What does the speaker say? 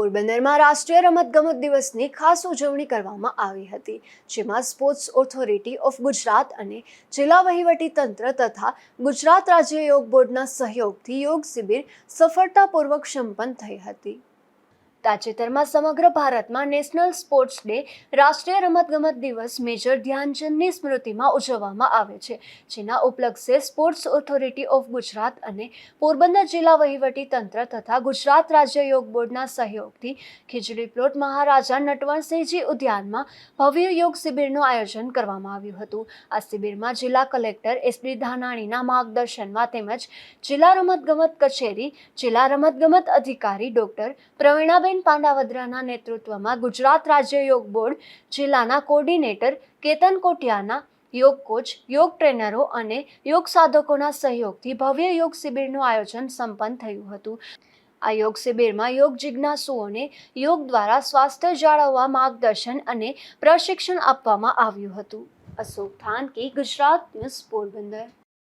પોરબંદરમાં રાષ્ટ્રીય રમતગમત દિવસની ખાસ ઉજવણી કરવામાં આવી હતી, જેમાં સ્પોર્ટ્સ ઓથોરિટી ઓફ ગુજરાત અને જિલ્લા વહીવટી તંત્ર તથા ગુજરાત રાજ્ય યોગ બોર્ડના સહયોગથી યોગ શિબિર સફળતાપૂર્વક સંપન્ન થઈ હતી. તાજેતરમાં સમગ્ર ભારતમાં નેશનલ સ્પોર્ટ્સ ડે, રાષ્ટ્રીય રમતગમત દિવસ, મેજર ધ્યાનચંદની સ્મૃતિમાં ઉજવવામાં આવે છે, જેના ઉપલક્ષે સ્પોર્ટ્સ ઓથોરિટી ઓફ ગુજરાત અને પોરબંદર જિલ્લા વહીવટી તંત્ર તથા ગુજરાત રાજ્ય યોગ બોર્ડના સહયોગથી ખીજડી પ્લોટ મહારાજા નટવરસિંહજી ઉદ્યાનમાં ભવ્ય યોગ શિબિરનું આયોજન કરવામાં આવ્યું હતું. આ શિબિરમાં જિલ્લા કલેક્ટર એસ ધાનાણીના માર્ગદર્શનમાં તેમજ જિલ્લા રમતગમત કચેરી, જિલ્લા રમતગમત અધિકારી ડોક્ટર પ્રવીણાબેન પાંડાવદ્રાના નેતૃત્વમાં ગુજરાત રાજ્ય યોગ બોર્ડ, જિલ્લાના કોર્ડિનેટર કેતન કોટિયાના યોગ કોચ, યોગ ટ્રેનરો અને યોગ સાધકોના સહયોગથી ભવ્ય યોગ શિબિરનું આયોજન સંપન્ન થયું હતું. આ યોગ શિબિરમાં યોગ જિજ્ઞાસુઓને યોગ દ્વારા સ્વાસ્થ્ય જાળવવા માર્ગદર્શન અને પ્રશિક્ષણ આપવામાં આવ્યું હતું. અશોક થાનકી, ગુજરાત ન્યૂઝ પોરબંદર.